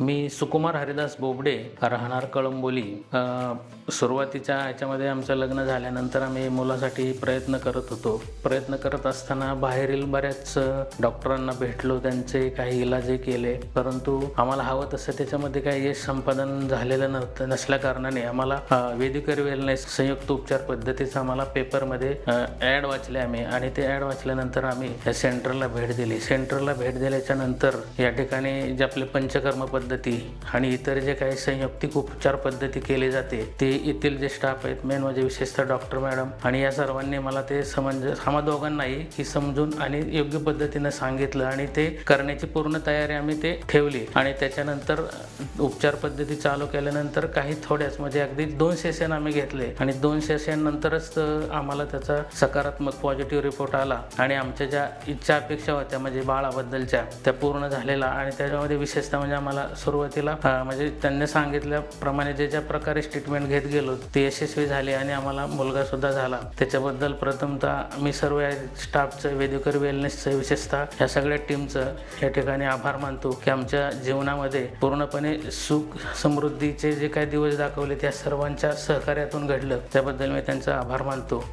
मी सुकुमार हरिदास बोबडे राहणार कळंबोली. सुरुवातीच्या याच्यामध्ये आमचं लग्न झाल्यानंतर आम्ही मुलासाठी प्रयत्न करत होतो. प्रयत्न करत असताना बाहेरील बऱ्याच डॉक्टरांना भेटलो त्यांचे काही इलाज केले. परंतु आम्हाला हवं तसं त्याच्यामध्ये काही यश संपादन झालेलं नव्हतं नसल्या कारणाने आम्हाला वेदिकर वेलनेस संयुक्त उपचार पद्धतीचा आम्हाला पेपरमध्ये ॲड वाचले आम्ही. आणि ते ॲड वाचल्यानंतर आम्ही या सेंटरला भेट दिली. सेंटरला भेट दिल्याच्या नंतर या ठिकाणी जे आपले पंचकर्म पद्धती पद्धती आणि इतर जे काही संयुक्तिक उपचार पद्धती केली जाते ते येथील जे स्टाफ आहेत मेन म्हणजे विशेषतः डॉक्टर मॅडम आणि या सर्वांनी मला ते समंजस आम्हा दोघांनाही की समजून आणि योग्य पद्धतीनं सांगितलं आणि ते करण्याची पूर्ण तयारी आम्ही ते ठेवली. आणि त्याच्यानंतर उपचार पद्धती चालू केल्यानंतर काही थोड्याच म्हणजे अगदी दोन सेशन आम्ही घेतले. आणि दोन सेशन नंतरच आम्हाला त्याचा सकारात्मक पॉझिटिव्ह रिपोर्ट आला. आणि आमच्या ज्या इच्छा अपेक्षा होत्या म्हणजे बाळाबद्दलच्या त्या पूर्ण झालेला आणि त्याच्यामध्ये विशेषतः म्हणजे आम्हाला सुरुवातीला म्हणजे त्यांनी सांगितल्याप्रमाणे जे ज्या प्रकारे ट्रीटमेंट घेत गेलो ते यशस्वी झाले आणि आम्हाला मुलगा सुद्धा झाला. त्याच्याबद्दल प्रथमतः मी सर्व स्टाफचं वेदुकर वेलनेसचं विशेषतः या सगळ्या टीमचं या ठिकाणी आभार मानतो की आमच्या जीवनामध्ये पूर्णपणे सुख समृद्धीचे जे काही दिवस दाखवले त्या सर्वांच्या सहकार्यातून घडलं त्याबद्दल मी त्यांचा आभार मानतो.